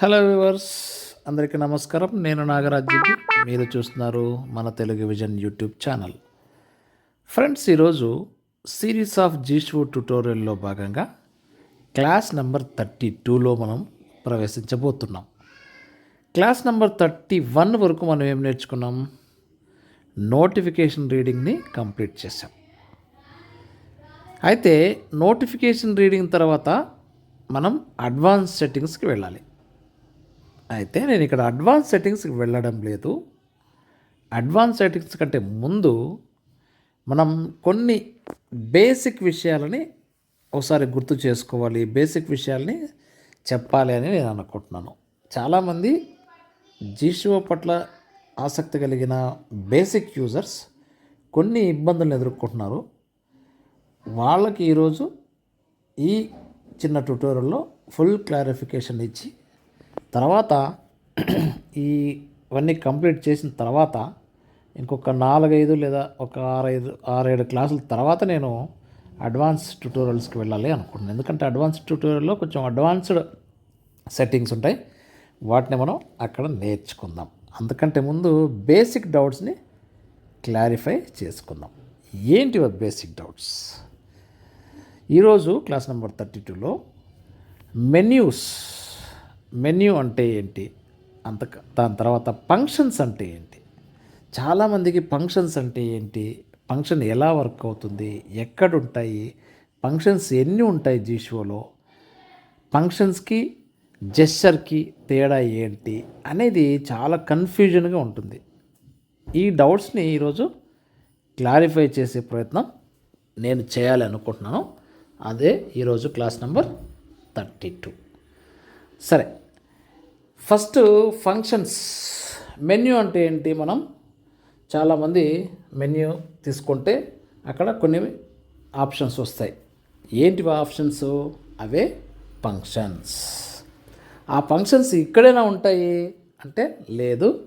Hello viewers అందరికీ నమస్కారం. నేను నాగరాజ్కి మీరు చూస్తున్నారు మన Telugu vision YouTube channel. Friends ఈరోజు సిరీస్ ఆఫ్ జీషు ట్యుటోరియల్లో భాగంగా క్లాస్ నెంబర్ థర్టీ టూలో మనం ప్రవేశించబోతున్నాం. క్లాస్ నెంబర్ థర్టీ వన్ వరకు మనం ఏం నేర్చుకున్నాం? నోటిఫికేషన్ రీడింగ్ని కంప్లీట్ చేసాం అయితే నోటిఫికేషన్ రీడింగ్ తర్వాత మనం అడ్వాన్స్ సెట్టింగ్స్కి వెళ్ళాలి. అయితే నేను ఇక్కడ అడ్వాన్స్ సెట్టింగ్స్కి వెళ్ళడం లేదు. అడ్వాన్స్ సెట్టింగ్స్ కంటే ముందు మనం కొన్ని బేసిక్ విషయాలని ఒకసారి గుర్తు చేసుకోవాలి. బేసిక్ విషయాల్ని చెప్పాలి అని నేను అనుకుంటున్నాను. చాలామంది జీషో పట్ల ఆసక్తి కలిగిన బేసిక్ యూజర్స్ కొన్ని ఇబ్బందులను ఎదుర్కొంటున్నారు. వాళ్ళకి ఈరోజు ఈ చిన్న ట్యూటోరియల్లో ఫుల్ క్లారిఫికేషన్ ఇచ్చి తర్వాత ఈ ఇవన్నీ కంప్లీట్ చేసిన తర్వాత ఇంకొక నాలుగైదు లేదా ఒక ఆరైదు ఆరేడు క్లాసుల తర్వాత నేను అడ్వాన్స్ ట్యూటోరియల్స్కి వెళ్ళాలి అనుకుంటున్నాను. ఎందుకంటే అడ్వాన్స్ ట్యూటోరియల్లో కొంచెం అడ్వాన్స్డ్ సెట్టింగ్స్ ఉంటాయి. వాటిని మనం అక్కడ నేర్చుకుందాం. అందుకంటే ముందు బేసిక్ డౌట్స్ని క్లారిఫై చేసుకుందాం. ఏంటి బేసిక్ డౌట్స్? ఈరోజు క్లాస్ నెంబర్ థర్టీ టూలో మెన్యూస్ మెన్యూ అంటే ఏంటి? అంత దాని తర్వాత ఫంక్షన్స్ అంటే ఏంటి? చాలామందికి ఫంక్షన్స్ అంటే ఏంటి? ఫంక్షన్ ఎలా వర్క్ అవుతుంది? ఎక్కడ ఉంటాయి ఫంక్షన్స్ ఎన్ని ఉంటాయి జీషోలో ఫంక్షన్స్కి జెస్చర్కి తేడా ఏంటి? అనేది చాలా కన్ఫ్యూజన్గా ఉంటుంది. ఈ డౌట్స్ని ఈరోజు క్లారిఫై చేసే ప్రయత్నం నేను చేయాలి అనుకుంటున్నాను. అదే ఈరోజు క్లాస్ నెంబర్ థర్టీ టూ. సరే. First functions. మెన్యూ అంటే ఏంటి మనం? చాలామంది మెన్యూ తీసుకుంటే అక్కడ కొన్ని ఆప్షన్స్ వస్తాయి. ఏంటివి ఆప్షన్స్? అవే ఫంక్షన్స్. ఆ ఫంక్షన్స్ ఇక్కడైనా ఉంటాయి అంటే లేదు.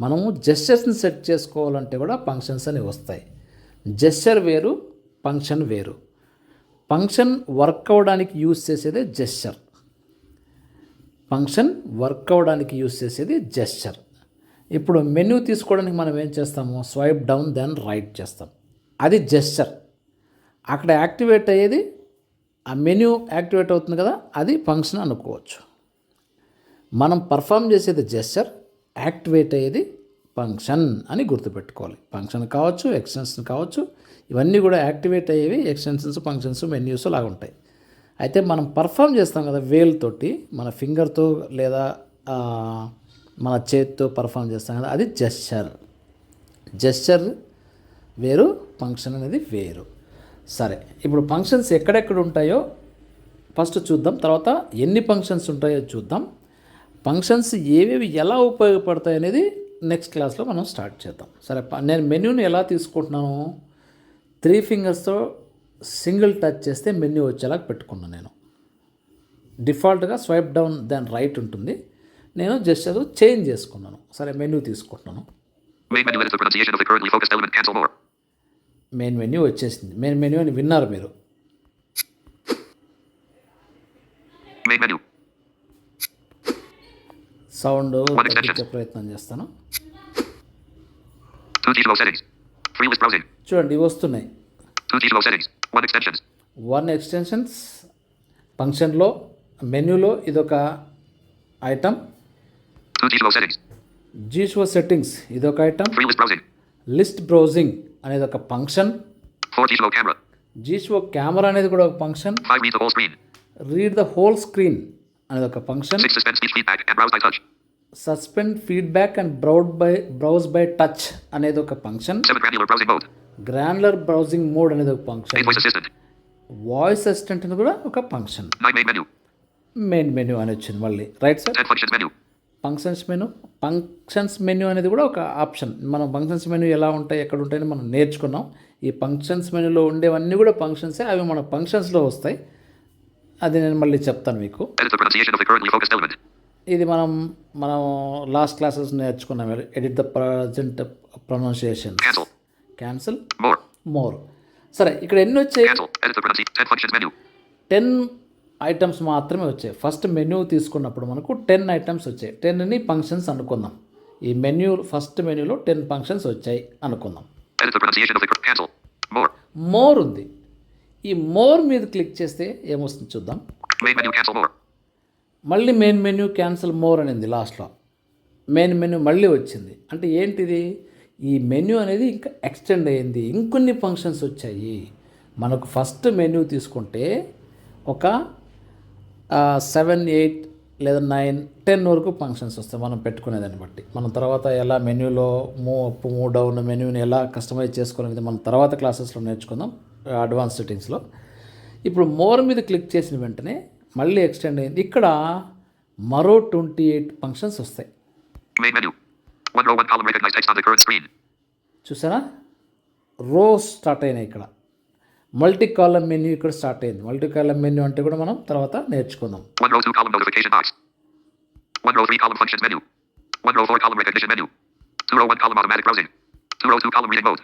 మనము జెస్చర్స్ని సెట్ చేసుకోవాలంటే కూడా ఫంక్షన్స్ అని వస్తాయి. జెస్చర్ వేరు ఫంక్షన్ వేరు. ఫంక్షన్ వర్క్ అవ్వడానికి యూజ్ చేసేదే జెస్చర్ ఫంక్షన్ వర్క్ అవ్వడానికి యూస్ చేసేది జెస్చర్. ఇప్పుడు మెనూ తీసుకోవడానికి మనం ఏం చేస్తాము? స్వైప్ డౌన్ దెన్ రైట్ చేస్తాం. అది జెస్చర్. అక్కడ యాక్టివేట్ అయ్యేది ఆ మెన్యూ యాక్టివేట్ అవుతుంది కదా అది ఫంక్షన్ అనుకోవచ్చు. మనం పర్ఫామ్ చేసేది జెస్చర్ యాక్టివేట్ అయ్యేది ఫంక్షన్ అని గుర్తుపెట్టుకోవాలి. ఫంక్షన్ కావచ్చు ఎక్స్టెన్షన్ కావచ్చు ఇవన్నీ కూడా యాక్టివేట్ అయ్యేవి ఎక్స్టెన్షన్స్ ఫంక్షన్స్ మెన్యూస్ లాగా ఉంటాయి అయితే మనం పర్ఫామ్ చేస్తాం కదా వేల్తోటి మన ఫింగర్తో లేదా మన చేతితో పర్ఫామ్ చేస్తాం కదా అది జెస్చర్ జెస్చర్ వేరు ఫంక్షన్ అనేది వేరు. సరే ఇప్పుడు ఫంక్షన్స్ ఎక్కడెక్కడ ఉంటాయో ఫస్ట్ చూద్దాం తర్వాత ఎన్ని ఫంక్షన్స్ ఉంటాయో చూద్దాం. ఫంక్షన్స్ ఏవేవి ఎలా ఉపయోగపడతాయి అనేది నెక్స్ట్ క్లాస్లో మనం స్టార్ట్ చేద్దాం. సరే నేను మెన్యూని ఎలా తీసుకుంటున్నాను? త్రీ ఫింగర్స్తో సింగిల్ టచ్ చేస్తే మెన్యూ వచ్చేలా పెట్టుకున్నాను నేను. డిఫాల్ట్గా స్వైప్ డౌన్ దాని రైట్ ఉంటుంది. నేను జస్ట్ అది చేంజ్ చేసుకున్నాను. సరే మెన్యూ తీసుకుంటున్నాను. మెయిన్ మెన్యూ వచ్చేసింది. మెయిన్ మెన్యూ అని విన్నారు మీరు. సౌండ్ ప్రయత్నం చేస్తాను. చూడండి ఇవి వస్తున్నాయి. వన్ ఎక్స్టెన్షన్స్ వన్ ఎక్స్టెన్షన్స్ ఫంక్షన్లో మెన్యూలో ఇదొక ఐటమ్ జీషో సెట్టింగ్స్ ఇదొక ఐటమ్ లిస్ట్ బ్రౌజింగ్ అనేది ఒక ఫంక్షన్ జీషో కెమెరా అనేది కూడా ఒక function read the whole screen అనేది ఒక function suspend feedback and browse by browse by touch అనేది ఒక ఫంక్షన్ గ్రాన్యులర్ బ్రౌజింగ్ మోడ్ అనేది ఒక ఫంక్షన్. వాయిస్ అసిస్టెంట్ అనేది కూడా ఒక ఫంక్షన్. మెయిన్ మెనూ అని వచ్చింది మళ్ళీ. Right sir. Functions menu functions menu అనేది కూడా ఒక ఆప్షన్ మనం ఫంక్షన్స్ మెనూ ఎలా ఉంటాయి ఎక్కడ ఉంటాయని మనం నేర్చుకున్నాం. ఈ ఫంక్షన్స్ మెనూలో ఉండేవన్నీ కూడా ఫంక్షన్సే అవి మన ఫంక్షన్స్లో వస్తాయి. అది నేను మళ్ళీ చెప్తాను మీకు. ఇది మనం మనం లాస్ట్ క్లాసెస్ నేర్చుకున్నాం. Edit the present pronunciation. Cancel. More. సరే ఇక్కడ ఎన్ని వచ్చాయి. టెన్ ఐటమ్స్ మాత్రమే వచ్చాయి. ఫస్ట్ మెన్యూ తీసుకున్నప్పుడు మనకు టెన్ ఐటమ్స్ వచ్చాయి. టెన్ని ఫంక్షన్స్ అనుకుందాం. ఈ మెన్యూ ఫస్ట్ మెన్యూలో టెన్ ఫంక్షన్స్ వచ్చాయి అనుకుందాం. మోర్ ఉంది. ఈ మోర్ మీద క్లిక్ చేస్తే ఏమొస్తుంది చూద్దాం. మళ్ళీ మెయిన్ మెన్యూ క్యాన్సిల్ మోర్ అనేది లాస్ట్లో మెయిన్ మెన్యూ మళ్ళీ వచ్చింది. అంటే ఏంటిది? ఈ మెన్యూ అనేది ఇంకా ఎక్స్టెండ్ అయ్యింది. ఇంకొన్ని ఫంక్షన్స్ వచ్చాయి. మనకు ఫస్ట్ మెన్యూ తీసుకుంటే ఒక సెవెన్ ఎయిట్ లేదా నైన్ టెన్ వరకు ఫంక్షన్స్ వస్తాయి మనం పెట్టుకునేదాన్ని బట్టి. మనం తర్వాత ఎలా మెన్యూలో మూవ్ అప్ మూవ్ డౌన్ మెన్యూని ఎలా కస్టమైజ్ చేసుకోవాలనేది మనం తర్వాత క్లాసెస్లో నేర్చుకుందాం అడ్వాన్స్ సెట్టింగ్స్లో. ఇప్పుడు మోర్ మీద క్లిక్ చేసిన వెంటనే మళ్ళీ ఎక్స్టెండ్ అయింది ఇక్కడ మరో ట్వంటీ ఎయిట్ ఫంక్షన్స్ వస్తాయి. One row, one column. Recognize text on the current screen. చూసారా రోస్ స్టార్ట్ అయినాయి ఇక్కడ మల్టీ కాలం మెన్యూ ఇక్కడ స్టార్ట్ అయింది మల్టీ కాలం మెన్యూ అంటే కూడా మనం తర్వాత నేర్చుకుందాం One row, two column notification box. One row, three column functions menu. One row, four column recognition menu. Two row, one column automatic browsing. Two row, two column reading mode.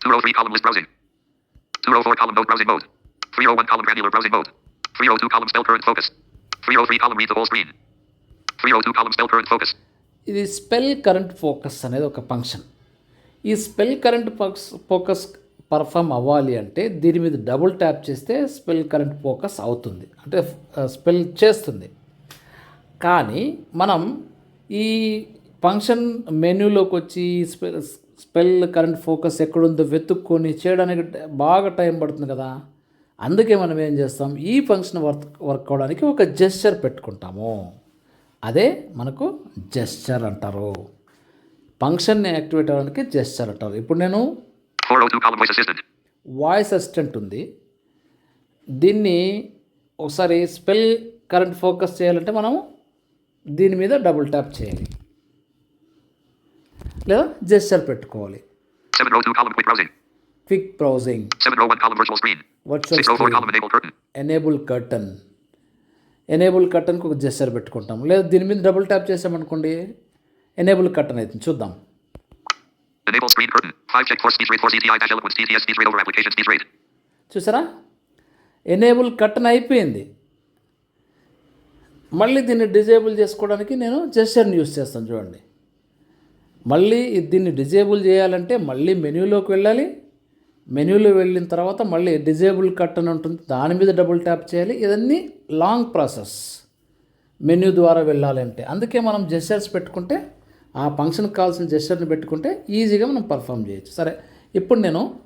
Two row, three column list browsing. Two row, four column note browsing mode. Three row, one column granular browsing mode. Three row, two column spell current focus. Three row, three column read the whole screen. Three row, two column spell current focus. ఇది spell current focus అనేది ఒక function. ఈ spell current focus focus perform అవ్వాలి అంటే దీని మీద double tap చేస్తే spell current focus అవుతుంది. అంటే స్పెల్ చేస్తుంది. కానీ మనం ఈ ఫంక్షన్ మెన్యూలోకి వచ్చి స్పెల్ స్పెల్ కరెంట్ ఫోకస్ ఎక్కడుందో వెతుక్కొని చేయడానికి బాగా టైం పడుతుంది కదా. అందుకే మనం ఏం చేస్తాం? ఈ ఫంక్షన్ వర్క్ వర్క్ అవడానికి ఒక జెస్చర్ పెట్టుకుంటాము. అదే మనకు జెస్చర్ అంటారు ఫంక్షన్ని యాక్టివేట్ అవ్వడానికి జెస్చర్ అంటారు ఇప్పుడు నేను 402 column voice assistant. Voice assistant ఉంది దీన్ని ఒకసారి స్పెల్ కరెంట్ ఫోకస్ చేయాలంటే మనము దీని మీద డబుల్ ట్యాప్ చేయాలి లేదా జెస్చర్ పెట్టుకోవాలి 7 row, 2 column quick browsing. Quick browsing 7 row, 1 column virtual screen. Virtual 6 row, 4 column enable curtain. Enable curtain enable కర్టన్కి ఒక జెస్చర్ పెట్టుకుంటాం లేదా దీని మీద డబుల్ ట్యాప్ చేసామనుకోండి ఎనేబుల్ కర్టన్ అవుతుంది చూద్దాం. Enable screen curtain. 5 check for speech rate for CTI dash eloquence TTS speech rate over application speech rate. చూసారా? Enable curtain అయిపోయింది. మళ్ళీ దీన్ని డిజేబుల్ చేసుకోవడానికి నేను జెస్చర్ని యూస్ చేస్తాను. చూడండి. మళ్ళీ దీన్ని డిజేబుల్ చేయాలంటే మళ్ళీ మెన్యూలోకి వెళ్ళాలి. మెన్యూలో వెళ్ళిన తర్వాత మళ్ళీ డిజేబుల్ కట్ అని ఉంటుంది. దాని మీద డబుల్ ట్యాప్ చేయాలి. ఇదన్నీ లాంగ్ ప్రాసెస్ మెన్యూ ద్వారా వెళ్ళాలంటే అందుకే మనం జెస్చర్స్ పెట్టుకుంటే ఆ ఫంక్షన్కి కావాల్సిన జెస్చర్ని పెట్టుకుంటే ఈజీగా మనం పర్ఫామ్ చేయొచ్చు. సరే ఇప్పుడు నేను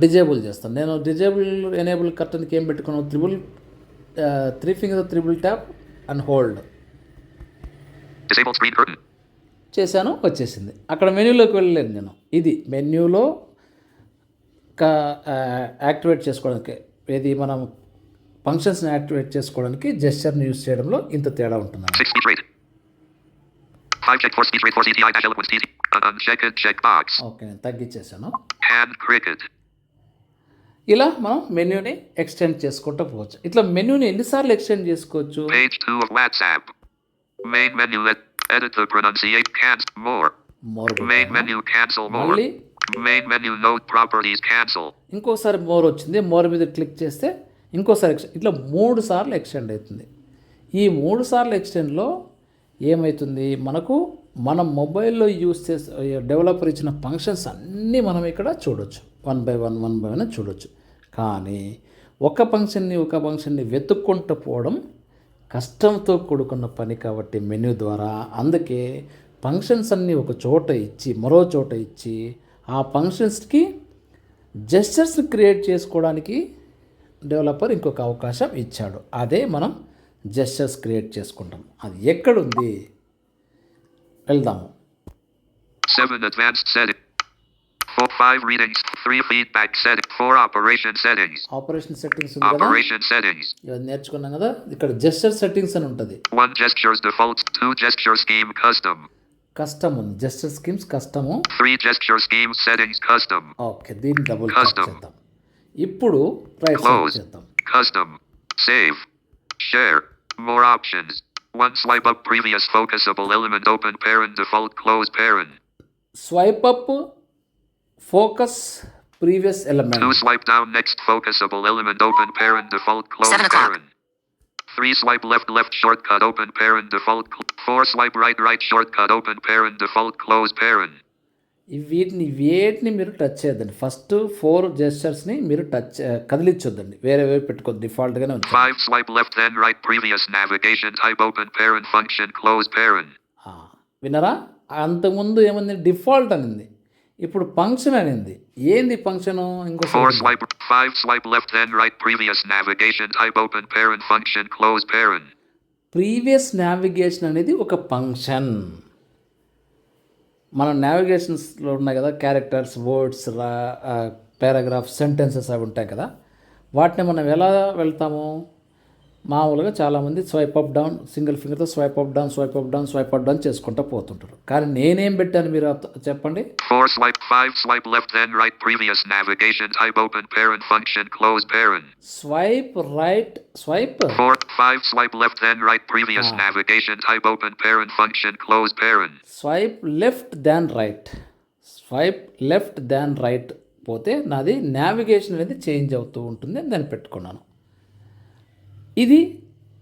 డిజేబుల్ చేస్తాను. నేను డిజేబుల్ ఎనేబుల్ కర్టన్కి ఏం పెట్టుకున్నాను? Triple three finger triple tap and hold. చేశాను వచ్చేసింది. అక్కడ మెన్యూలోకి వెళ్ళలేదు నేను. ఇది మెన్యూలో ఇంకా యాక్టివేట్ చేసుకోవడానికి ఏది మనం ఫంక్షన్స్ని యాక్టివేట్ చేసుకోవడానికి జెస్చర్ని యూజ్ చేయడంలో ఇంత తేడా ఉంటుంది ఓకే నేను తగ్గించేసాను ఇలా మనం మెన్యూని ఎక్స్టెండ్ చేసుకుంటూ పోవచ్చు. ఇట్లా మెన్యూని ఎన్నిసార్లు ఎక్స్టెండ్ చేసుకోవచ్చు? Main menu editor pronunciation cans more more main menu cancel more Main menu. Note properties. Cancel. ఇంకోసారి మోర్ వచ్చింది మోర్ మీద క్లిక్ చేస్తే ఇంకోసారి ఎక్స్టెండ్ ఇట్లా మూడు సార్లు ఎక్స్టెండ్ అవుతుంది ఈ మూడు సార్లు ఎక్స్టెండ్లో ఏమవుతుంది మనకు మన మొబైల్లో యూస్ చేసే డెవలపర్ ఇచ్చిన ఫంక్షన్స్ అన్నీ మనం ఇక్కడ చూడొచ్చు one by one one by one చూడొచ్చు కానీ ఒక ఫంక్షన్ని ఒక ఫంక్షన్ని వెతుక్కుంటూ పోవడం కష్టంతో కూడుకున్న పని కాబట్టి మెన్యూ ద్వారా అందుకే ఫంక్షన్స్ అన్నీ ఒక చోట ఇచ్చి మరో చోట ఇచ్చి ఆ ఫంక్షన్స్కి జెస్చర్స్ క్రియేట్ చేసుకోవడానికి డెవలపర్ ఇంకొక అవకాశం ఇచ్చాడు అదే మనం జెస్చర్స్ క్రియేట్ చేసుకుంటాం అది ఎక్కడుంది వెళ్దాము 7 advanced setting. 4 5 readings. 3 feedback setting. 4 operation settings. Operation settings ఉంది కదా Operation settings. ఇవన్నీ నేర్చుకున్నాం కదా ఇక్కడ జెస్చర్ సెట్టింగ్స్ అని ఉంటుంది 1 gestures default. 2 gesture scheme custom. Custom ఉంది gesture schemes custom 3 gesture scheme settings custom. Okay దీన్ని డబుల్ ట్యాప్ Custom. చేద్దాం ఇప్పుడు రైట్ సైడ్ Close. చేద్దాం Custom. Save. Share. More options. One swipe up previous focusable element open parent default close parent. Swipe up focus previous Two element swipe down next focusable element open parent default close Seven 3 swipe left left shortcut open parent default. 4 swipe right right shortcut open parent default close parent. వీటిని వేటిని మీరు touch చేయొద్దండి first four జెస్చర్స్ని మీరు touch కదిలించొద్దండి వేరే వేరే పెట్టుకోవద్దు డిఫాల్ట్గానే ఉంటుంది 5 swipe left then right previous navigation type open parent function close parent. వినరా అంతకుముందు ఏమంది డిఫాల్ట్ అనింది ఇప్పుడు ఫంక్షన్ అనింది. ఏంది ఫంక్షన్ 4 ఇంకోసారి swipe 5 swipe left then right previous navigation type open parent function close parent. Previous navigation అనేది ఒక ఫంక్షన్ మన నావిగేషన్స్లో ఉన్నాయి కదా క్యారెక్టర్స్ వర్డ్స్ పారాగ్రాఫ్ సెంటెన్సెస్ అవి ఉంటాయి కదా. వాటిని మనం ఎలా వెళ్తాము? మామూలుగా చాలామంది swipe up down single ఫింగర్తో swipe up down swipe up down swipe up down చేసుకుంటూ పోతుంటారు. కానీ నేనేం పెట్టాను మీరు చెప్పండి? Swipe right swipe swipe left right previous navigation type open parent function close parent swipe left then right swipe left then right పోతే నాది navigation అనేది చేంజ్ అవుతూ ఉంటుంది అని దాన్ని పెట్టుకున్నాను. ఇది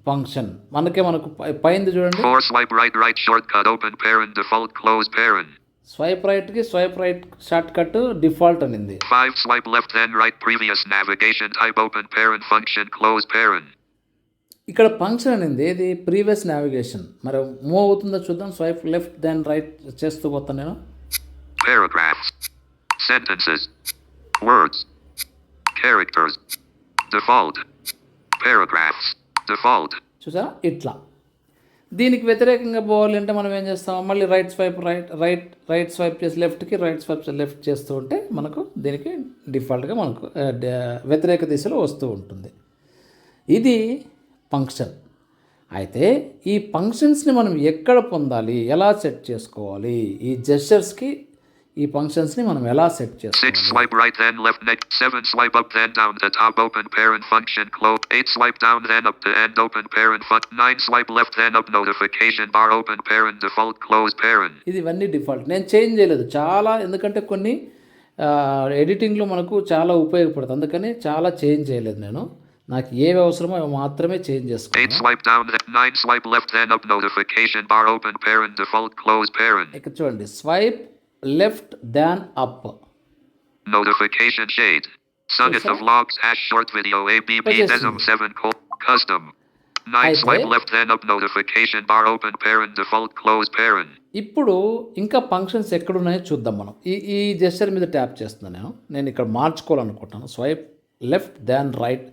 ఫంక్షన్ మనకే మనకు పైంది చూడండి 4 swipe right right shortcut open parent default close parent. Swipe రైట్కి swipe right shortcut default అనింది 5 swipe left then right previous navigation type open parent function close parent. ఇక్కడ ఫంక్షన్ అనింది ఏది ప్రీవియస్ నావిగేషన్ మరి మూవ్ అవుతుందో చూద్దాం swipe left then right చేస్తూ పోతాను నేను Paragraphs. Sentences. Words. Characters. Default. Paragraphs. Default. చూసారా ఇట్లా. దీనికి వ్యతిరేకంగా పోవాలి అంటే మనం ఏం చేస్తాం? మళ్ళీ right swipe right right right swipe చేసి లెఫ్ట్కి రైట్ స్వైప్ లెఫ్ట్ చేస్తూ ఉంటే మనకు దీనికి డిఫాల్ట్గా మనకు వ్యతిరేక దిశలో వస్తూ ఉంటుంది. ఇది ఫంక్షన్ అయితే ఈ ఫంక్షన్స్ని మనం ఎక్కడ పొందాలి? ఎలా సెట్ చేసుకోవాలి? ఈ జెస్చర్స్కి ఈ ఫంక్షన్స్ని మనం ఎలా సెట్ చేస్తాం ఇదివన్నీ డిఫాల్ట్ నేను చేంజ్ చేయలేదు. చాలా ఎందుకంటే కొన్ని ఎడిటింగ్లో మనకు చాలా ఉపయోగపడుతుంది. అందుకని చాలా చేంజ్ చేయలేదు నేను. నాకు ఏ అవసరమో మాత్రమే చేంజ్ చేసుకోవాలి ఇక చూడండి. Swipe left then up Notification shade. Sir? of logs hash short video ABP. Desm 7 col custom. 9 Hi, swipe left then up notification bar open parent default close parent. ఇప్పుడు ఇంకా ఫంక్షన్స్ ఎక్కడున్నాయో చూద్దాం మనం ఈ ఈ జెస్చర్ మీద ట్యాప్ చేస్తున్నాను నేను నేను ఇక్కడ మార్చుకోవాలనుకుంటున్నాను swipe left then right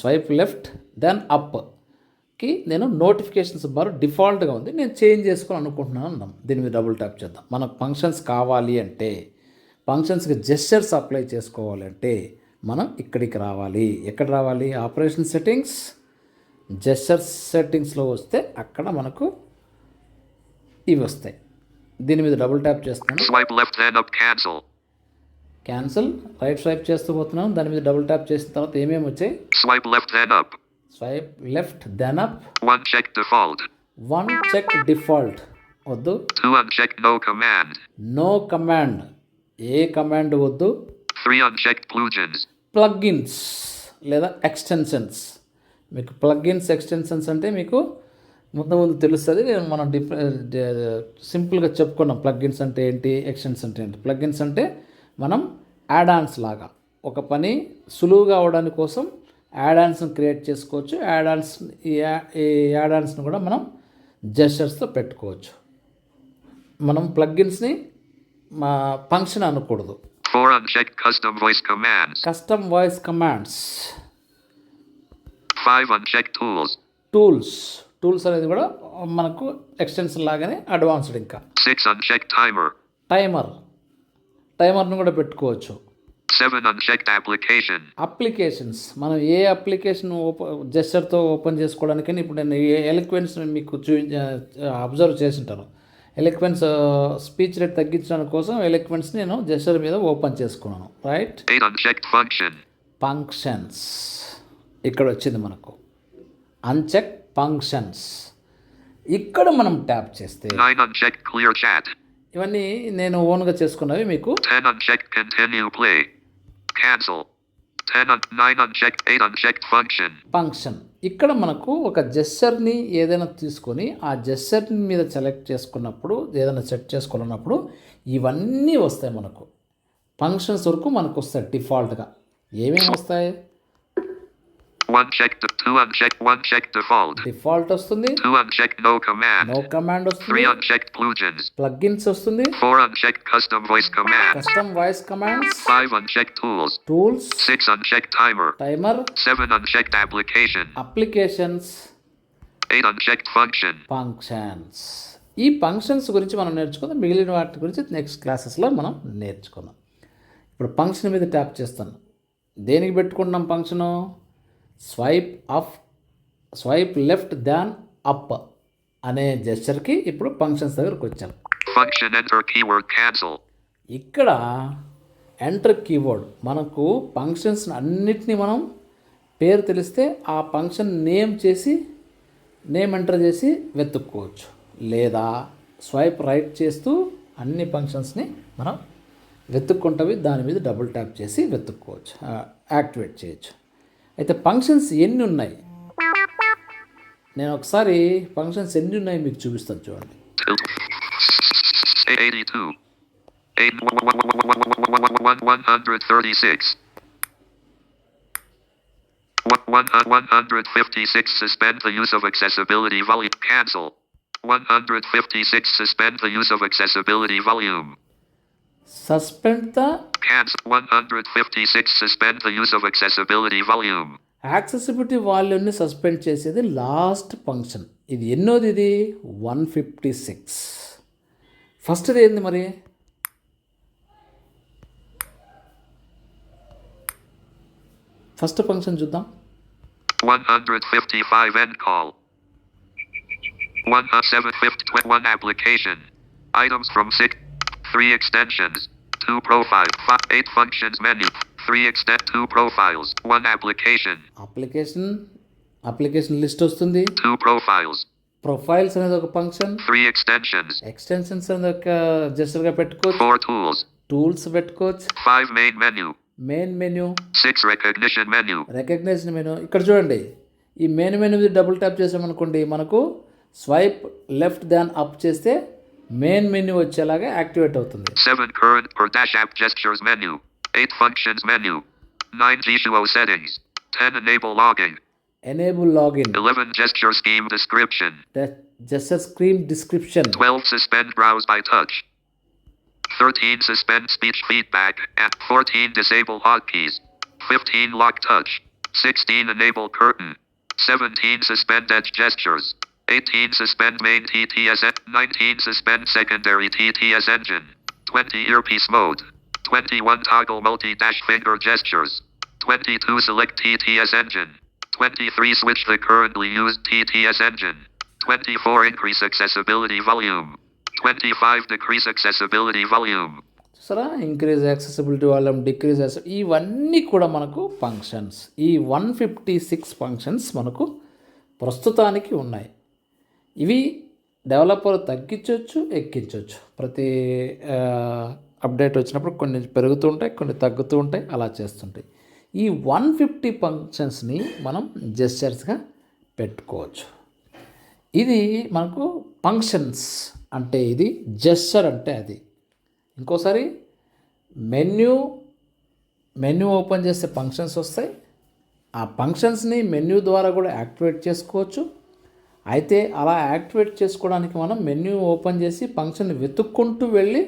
swipe left then అప్కి నేను నోటిఫికేషన్స్ బార్ డిఫాల్ట్గా ఉంది. నేను చేంజ్ చేసుకోవాలి అనుకుంటున్నాను అన్నాం. దీని మీద డబుల్ ట్యాప్ చేద్దాం. మనకు ఫంక్షన్స్ కావాలి అంటే ఫంక్షన్స్కి జెస్చర్స్ అప్లై చేసుకోవాలి అంటే మనం ఇక్కడికి రావాలి. ఎక్కడ రావాలి? ఆపరేషన్ సెట్టింగ్స్ జెస్చర్స్ సెట్టింగ్స్లో వస్తే అక్కడ మనకు ఇవి వస్తాయి. దీని మీద డబుల్ ట్యాప్ చేస్తున్నాను. క్యాన్సిల్. రైట్ స్వైప్ చేస్తూ పోతున్నాను. దాని మీద డబుల్ ట్యాప్ చేసిన తర్వాత ఏమేమి వచ్చాయి. Swipe left then up. 1 check default. One check default వద్దు. 2 uncheck no command. No command ఏ కమాండ్ వద్దు. 3 unchecked plugins. ప్లగ్ఇన్స్ లేదా ఎక్స్టెన్షన్స్ మీకు ప్లగ్ఇన్స్ ఎక్స్టెన్షన్స్ అంటే మీకు ముందు ముందు తెలుస్తుంది. నేను మనం డిఫ సింపుల్గా చెప్పుకున్నాం. ప్లగ్ఇన్స్ అంటే ఏంటి? ఎక్స్టెన్స్ అంటే ఏంటి? ప్లగ్ఇన్స్ అంటే మనం యాడ్ ఆన్స్ లాగా. ఒక పని సులువుగా అవడానికి కోసం యాడ్ ఆన్స్ని క్రియేట్ చేసుకోవచ్చు. యాడ్ ఆన్స్ ఈ యా- ఈ యాడ్ ఆన్స్ని కూడా మనం జెస్చర్స్తో పెట్టుకోవచ్చు. మనం ప్లగ్ఇన్స్ని మా ఫంక్షన్ అనకూడదు. 4 unchecked custom voice commands. Custom voice commands 5 unchecked tools. Tools tools అనేది కూడా మనకు ఎక్స్టెన్షన్ లాగానే అడ్వాన్స్డ్ ఇంకా. 6 unchecked timer. టైమర్ టైమర్ను కూడా పెట్టుకోవచ్చు. 7 unchecked application. అప్లికేషన్స్ మనం ఏ అప్లికేషన్ ఓపెన్ జెస్చర్తో ఓపెన్ చేసుకోవడానికని ఇప్పుడు నేను ఏ ఎలిక్వెన్స్ మీకు చూ అబ్జర్వ్ చేసింటాను. ఎలిక్వెన్స్ స్పీచ్ రేట్ తగ్గించడానికి కోసం ఎలిక్వెన్స్ నేను జెస్చర్ మీద ఓపెన్ చేసుకున్నాను. Right 8 unchecked function. ఫంక్షన్స్ ఇక్కడ వచ్చింది మనకు. అన్చెక్ ఫంక్షన్స్ ఇక్కడ మనం ట్యాప్ చేస్తే 9 unchecked clear chat. ఇవన్నీ నేను ఓన్గా చేసుకున్నవి మీకు 10 unchecked continue play. Cancel. 10 un- 9 unchecked 8 unchecked function. Function ఇక్కడ మనకు ఒక జెస్సర్ని ఏదైనా తీసుకొని ఆ జెస్చర్ మీద సెలెక్ట్ చేసుకున్నప్పుడు ఏదైనా సెట్ చేసుకోవాలన్నప్పుడు ఇవన్నీ వస్తాయి మనకు ఫంక్షన్స్ వరకు మనకు వస్తాయి డిఫాల్ట్గా ఏమేమి వస్తాయి One check to two unchecked, one check default. Default వస్తుంది Two unchecked no command. No command వస్తుంది Three unchecked plugins. ప్లగ్ఇన్స్ వస్తుంది Four unchecked custom voice command. Custom voice commands Five unchecked tools. Tools Six unchecked timer. Timer Seven unchecked application. Applications Eight unchecked function. Functions ఈ functions గురించి మనం నేర్చుకుందాం మిగిలిన వాటి గురించి next క్లాసెస్లో మనం నేర్చుకుందాం ఇప్పుడు ఫంక్షన్ మీద ట్యాప్ చేస్తాను దేనికి పెట్టుకుంటున్నాం function swipe up swipe left then up అనే జెస్చర్కి ఇప్పుడు ఫంక్షన్స్ దగ్గరకు వచ్చాను Function enter keyword cancel. ఇక్కడ ఎంటర్ కీవర్డ్ మనకు ఫంక్షన్స్ అన్నిటినీ మనం పేరు తెలిస్తే ఆ ఫంక్షన్ నేమ్ చేసి నేమ్ ఎంటర్ చేసి వెతుక్కోవచ్చు. లేదా స్వైప్ రైట్ చేస్తూ అన్ని ఫంక్షన్స్ని మనం వెతుక్కుంటవి దాని మీద డబుల్ ట్యాప్ చేసి వెతుక్కోవచ్చు యాక్టివేట్ చేయొచ్చు. అయితే ఫంక్షన్స్ ఎన్ని ఉన్నాయి నేను ఒకసారి ఫంక్షన్స్ ఎన్ని ఉన్నాయి మీకు చూపిస్తాను చూడండి suspend the use of accessibility volume cancel. One hundred fifty six suspend the use of accessibility volume. Suspend the suspend the use of accessibility volume accessibility వాల్యూమ్ని suspend చేసేది లాస్ట్ ఫంక్షన్. ఇది ఎన్నోది ఇది? వన్ ఫిఫ్టీ సిక్స్ ఫస్ట్ది ఏంది మరి? First function చూద్దాం. One hundred fifty five end call one seven fifty one application items from six 3 extensions. 2 profile. 5, 8 functions menu. 3 extend 2 profiles. 1 application. Application application list వస్తుంది 2 profiles. Profiles అనేది ఒక function 3 extensions. Extensions అనేది ఒక జస్టర్గా పెట్టుకోవచ్చు 4 tools. Tools పెట్టుకోవచ్చు 5 main menu. Main menu 6 recognition menu. Recognized menu ఇక్కడ చూడండి ఈ మెయిన్ మెనూ మీద డబుల్ ట్యాప్ చేసామనుకోండి మనకు స్వైప్ లెఫ్ట్ దాన్ అప్ చేస్తే మెయిన్ మెనూ వచ్చేలాగా యాక్టివేట్ అవుతుంది 7 current per dash app gestures menu. 8 functions menu. 9 G2O settings. 10 enable logging. Enable logging 11 gesture scheme description. Just screen description 12 suspend browse by touch. 13 suspend speech feedback and 14 disable hotkeys. 15 lock touch. 16 enable curtain. 17 suspend edge gestures. 18 suspend main TTS. 19 suspend secondary TTS engine. 20 earpiece mode. 21 toggle multi dash finger gestures. 22 select TTS engine. 23 switch the currently used TTS engine. 24 increase accessibility volume. 25 decrease accessibility volume. సరే increase accessibility volume decrease ఇవన్నీ కూడా మనకు functions ఈ one fifty six functions మనకు ప్రస్తుతానికి ఉన్నాయి ఇవి developer తగ్గించవచ్చు ఎక్కించవచ్చు ప్రతి అప్డేట్ వచ్చినప్పుడు కొన్ని పెరుగుతూ ఉంటాయి కొన్ని తగ్గుతూ ఉంటాయి అలా చేస్తుంటాయి. ఈ వన్ ఫిఫ్టీ ఫంక్షన్స్ని మనం జెస్చర్స్గా పెట్టుకోవచ్చు. ఇది మనకు ఫంక్షన్స్ అంటే ఇది జెస్చర్ అంటే అది. ఇంకోసారి మెన్యూ మెన్యూ ఓపెన్ చేస్తే ఫంక్షన్స్ వస్తాయి. ఆ ఫంక్షన్స్ని మెన్యూ ద్వారా కూడా యాక్టివేట్ చేసుకోవచ్చు. అయితే అలా యాక్టివేట్ చేసుకోవడానికి మనం మెన్యూ ఓపెన్ చేసి ఫంక్షన్ వెతుక్కుంటూ వెళ్ళి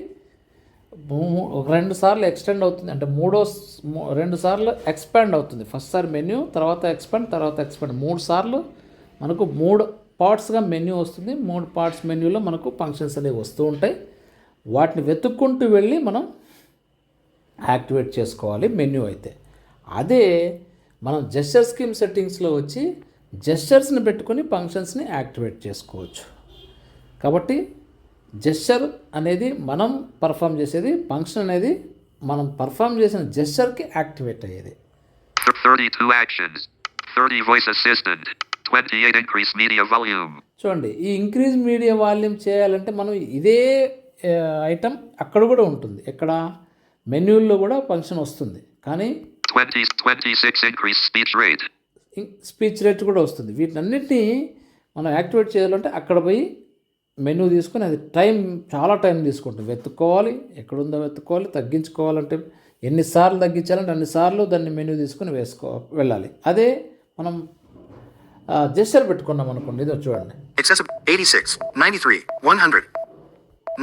రెండు సార్లు ఎక్స్టెండ్ అవుతుంది. అంటే మూడో రెండు సార్లు ఎక్స్పాండ్ అవుతుంది. ఫస్ట్ సార్ మెన్యూ తర్వాత ఎక్స్పాండ్ తర్వాత ఎక్స్పాండ్. మూడు సార్లు మనకు మూడు పార్ట్స్గా మెన్యూ వస్తుంది. మూడు పార్ట్స్ మెన్యూలో మనకు ఫంక్షన్స్ అనేవి వస్తూ ఉంటాయి. వాటిని వెతుక్కుంటూ వెళ్ళి మనం యాక్టివేట్ చేసుకోవాలి మెన్యూ అయితే. అదే మనం జెస్చర్ స్కీమ్ సెట్టింగ్స్లో వచ్చి జెస్చర్స్ని పెట్టుకొని ఫంక్షన్స్ని యాక్టివేట్ చేసుకోవచ్చు కాబట్టి జెస్చర్ అనేది మనం పర్ఫామ్ చేసేది ఫంక్షన్ అనేది మనం పర్ఫామ్ చేసిన జెస్చర్కి యాక్టివేట్ అయ్యేది Th- 32 actions. 30 voice assistant. 28 increase media volume. చూడండి ఈ ఇంక్రీజ్ మీడియా వాల్యూమ్ చేయాలంటే మనం ఇదే ఐటమ్ అక్కడ కూడా ఉంటుంది ఎక్కడ మెన్యూల్లో కూడా ఫంక్షన్ వస్తుంది కానీ 20, 26 increase speech rate. Speech rate కూడా వస్తుంది. వీటన్నిటిని మనం యాక్టివేట్ చేయాలంటే అక్కడ పోయి మెనూ తీసుకొని అది టైం చాలా టైం తీసుకుంటుంది. వెతుక్కోవాలి ఎక్కడుందో వెతుక్కోవాలి తగ్గించుకోవాలంటే ఎన్నిసార్లు తగ్గించాలంటే అన్నిసార్లు దాన్ని మెనూ తీసుకొని వేసుకో వెళ్ళాలి. అదే మనం జెస్చర్ పెట్టుకున్నాం అనుకోండి ఇది చూడండి. Accessible 86, 93, 100,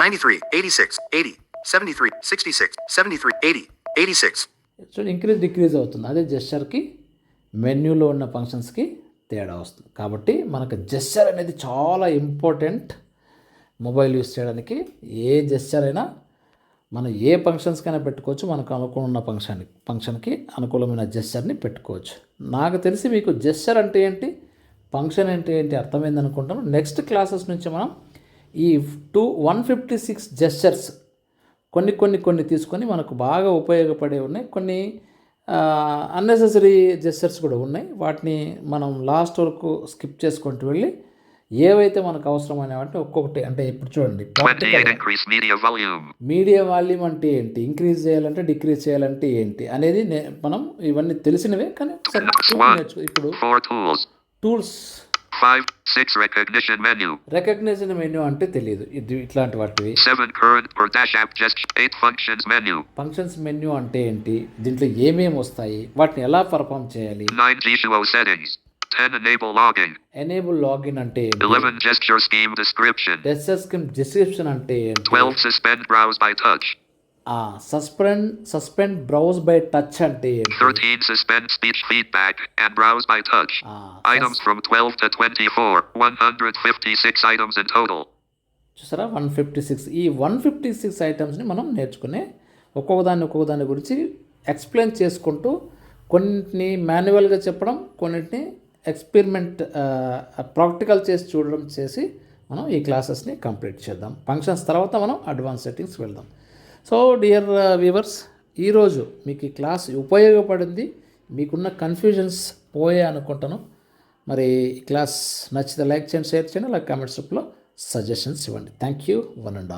93, 86, 80, 73, 66, 73, 80, 86. సో ఇంక్రీజ్ డిక్రీజ్ అవుతుంది. అదే జెస్చర్కి మెన్యూలో ఉన్న ఫంక్షన్స్కి తేడా వస్తుంది. కాబట్టి మనకు జెస్చర్ అనేది చాలా ఇంపార్టెంట్ మొబైల్ యూస్ చేయడానికి. ఏ జెస్చర్ అయినా మనం ఏ ఫంక్షన్స్కైనా పెట్టుకోవచ్చు. మనకు అనుకున్న ఫంక్షన్ ఫంక్షన్కి అనుకూలమైన జెస్చర్ని పెట్టుకోవచ్చు. నాకు తెలిసి మీకు జెస్చర్ అంటే ఏంటి? ఫంక్షన్ అంటే ఏంటి? అర్థమైంది అనుకుంటాను. నెక్స్ట్ క్లాసెస్ నుంచి మనం ఈ two one fifty six gestures కొన్ని కొన్ని కొన్ని తీసుకొని మనకు బాగా ఉపయోగపడే ఉన్నాయి. కొన్ని అన్నెసెసరీ జెస్చర్స్ కూడా ఉన్నాయి వాటిని మనం లాస్ట్ వరకు స్కిప్ చేసుకుంటూ వెళ్ళి ఏవైతే మనకు అవసరమైన వాటిని ఒక్కొక్కటి అంటే ఇప్పుడు చూడండి 28 increase media volume. Media volume అంటే ఏంటి ఇంక్రీజ్ చేయాలంటే డిక్రీజ్ చేయాలంటే ఏంటి అనేది మనం ఇవన్నీ తెలిసినవే కానీ ఇప్పుడు 4 tools. Tools 5, 6 recognition menu. Recognition menu అంటే తెలియదు ఇది ఇట్లాంటి వాటివి 7 current or dash app gesture. 8 functions menu. Functions menu అంటే ఏంటి దీంట్లో ఏమేమి వస్తాయి వాటిని ఎలా పర్ఫామ్ చేయాలి 9 G2O settings. 10 enable logging. Enable login అంటే 11 gesture scheme description. Gesture scheme description అంటే 12 suspend browse by touch. Suspend suspend browse by touch అంటే ఏంటి 13 suspend speech feedback and browse by touch. Items from 12 to 24. 156 items in total. చూసారా one fifty six ఈ one fifty six ఐటమ్స్ని మనం నేర్చుకునే ఒక్కొక్క దాన్ని ఒక్కొక్క దాని గురించి ఎక్స్ప్లెయిన్ చేసుకుంటూ కొన్నిటిని మాన్యువల్గా చెప్పడం కొన్నిటిని ఎక్స్పెరిమెంట్ ప్రాక్టికల్ చేసి చూడడం చేసి మనం ఈ క్లాసెస్ని కంప్లీట్ చేద్దాం ఫంక్షన్స్ తర్వాత మనం అడ్వాన్స్ సెట్టింగ్స్ వెళ్దాం సో డియర్ వ్యూవర్స్ ఈరోజు మీకు ఈ క్లాస్ ఉపయోగపడింది మీకున్న కన్ఫ్యూజన్స్ పోయే అనుకుంటాను. మరి ఈ క్లాస్ నచ్చితే లైక్ చేయండి షేర్ చేయండి అలాగే కామెంట్స్ రూపంలో సజెషన్స్ ఇవ్వండి. Thank you one and all.